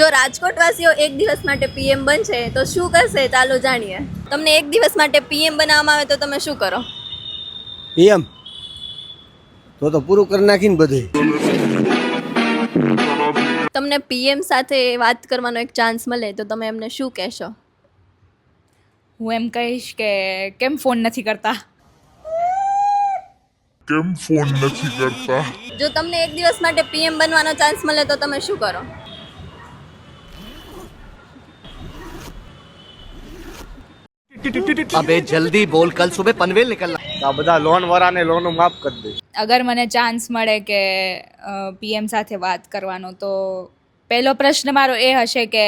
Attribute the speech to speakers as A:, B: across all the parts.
A: જો રાજકોટવાસીઓ એક દિવસ માટે પીએમ બનશે તો શું કરશે? ચાલો જાણીએ. તમને એક દિવસ માટે પીએમ બનાવવામાં આવે તો તમે શું કરો?
B: પીએમ? તો તો પૂરું કરી નાખીને બધું.
A: તમને પીએમ સાથે વાત કરવાનો એક ચાન્સ મળે તો તમે એમને શું કહેશો?
C: હું એમ કહીશ કે કેમ ફોન નથી કરતા?
D: કેમ ફોન નથી કરતા?
A: જો તમને એક દિવસ માટે પીએમ બનવાનો ચાન્સ મળે તો તમે શું કરો?
E: અબે જલ્દી બોલ કલ સુબે પનવેલ નીકળના
F: આ બધા લોન વાળાને લોન માફ કરી દે
C: અગર મને ચાન્સ મળે કે પીએમ સાથે વાત કરવાનો તો પહેલો પ્રશ્ન મારો એ હશે કે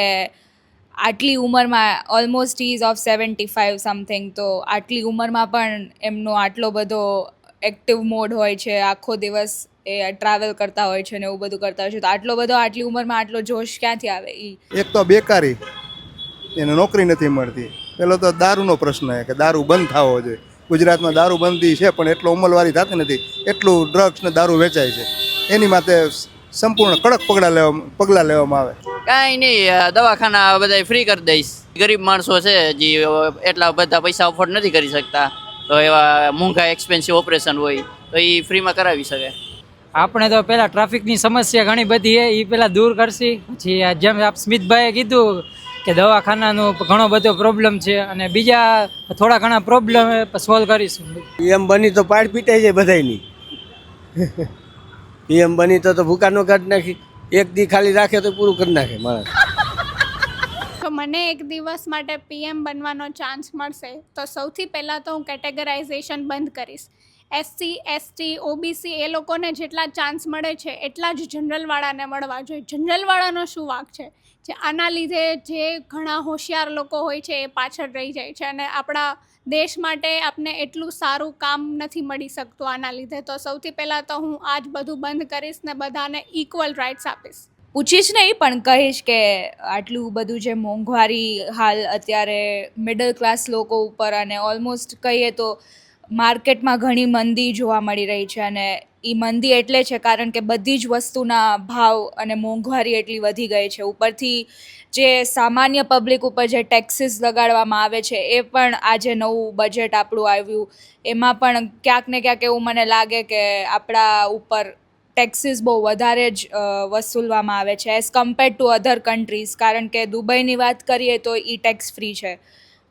C: આટલી ઉંમરમાં almost is of seventy five something તો આટલી ઉંમરમાં પણ એમનો આટલો બધો એક્ટિવ મોડ હોય છે આખો દિવસ એ ટ્રાવેલ કરતા હોય છે ને એવું બધું કરતા હોય છે તો આટલો બધો આટલી ઉંમરમાં આટલો જોશ ક્યાંથી આવે એ
G: એક તો બેકારી એને નોકરી નથી મળતી. પેલો તો દારૂનો પ્રશ્ન છે કે દારૂ બંધ થવો જોઈએ. ગુજરાતમાં દારૂ બંધી છે પણ એટલો અમલવારી થતી નથી. એટલું ડ્રગ્સ ને દારૂ વેચાય છે. એની માટે સંપૂર્ણ કડક પગલાં લેવા પગલાં લેવામાં આવે.
H: કાંઈ નહીં દવાખાના બધા ફ્રી કરી દઈશ. ગરીબ માણસો છે જે એટલા બધા પૈસા અફોર્ડ નથી કરી શકતા. તો એવા મોંઘા એક્સપેન્સિવ ઓપરેશન હોય તો એ ફ્રીમાં કરાવી શકે.
I: આપણે તો પહેલાં ટ્રાફિકની સમસ્યા ઘણી બધી છે એ પહેલાં દૂર કરશી. પછી આ જેમ આપ સ્મિતભાઈએ કીધું કે દવાખાનાનો ઘણો બધો પ્રોબ્લેમ છે અને બીજા થોડા ઘણા પ્રોબ્લેમ સોલ્વ કરીશું.
B: પીએમ બની તો પાડ પીટાઈ જાય બધાયની. પીએમ બની તો તો ભૂકાનો કાઢી નાખી. એક દી ખાલી રાખે તો પૂરું કરી નાખે માણસ.
J: તો મને એક દિવસ માટે પીએમ બનવાનો ચાન્સ મળશે. તો સૌથી પહેલાં તો હું કેટેગરાઇઝેશન બંધ કરીશ. એસસી એસટી ઓબીસી એ લોકોને જેટલા ચાન્સ મળે છે, એટલા જ જનરલવાળાને મળવા જોઈએ. જનરલવાળાનો શું વાંક છે? જે આના લીધે જે ઘણા હોશિયાર લોકો હોય છે, એ પાછળ રહી જાય છે અને આપણા દેશ માટે આપને એટલું સારું કામ નથી મળી શકતું આના લીધે. તો સૌથી પહેલાં તો હું આ જ બધું બંધ કરીશ ને બધાને ઇક્વલ રાઇટ્સ આપીશ.
C: પૂછીશ નહીં, પણ કહીશ કે આટલું બધું જે મોંઘવારી હાલ અત્યારે મિડલ ક્લાસ લોકો ઉપર અને ઓલમોસ્ટ કહીએ તો માર્કેટમાં ઘણી મંદી જોવા મળી રહી છે અને એ મંદી એટલે છે કારણ કે બધી જ વસ્તુના ભાવ અને મોંઘવારી એટલી વધી ગઈ છે. ઉપરથી જે સામાન્ય પબ્લિક ઉપર જે ટેક્સીસ લગાડવામાં આવે છે, એ પણ આજે નવું બજેટ આપણું આવ્યું. એમાં પણ ક્યાંક ને ક્યાંક એવું મને લાગે કે આપણા ઉપર ટેક્સીસ બહુ વધારે જ વસૂલવામાં આવે છે as compare to other countries કારણ કે દુબઈની વાત કરીએ તો એ ટેક્સ ફ્રી છે.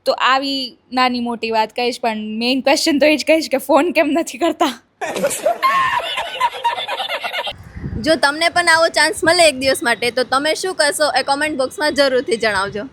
C: તો આવી નાની મોટી વાત કહીશ, પણ મેઇન ક્વેશ્ચન તો એ જ કહીશ કે ફોન કેમ નથી કરતા?
A: જો તમને પણ આવો ચાન્સ મળે એક દિવસ માટે, તો તમે શું કરશો એ કોમેન્ટ બોક્સમાં જરૂરથી જણાવજો.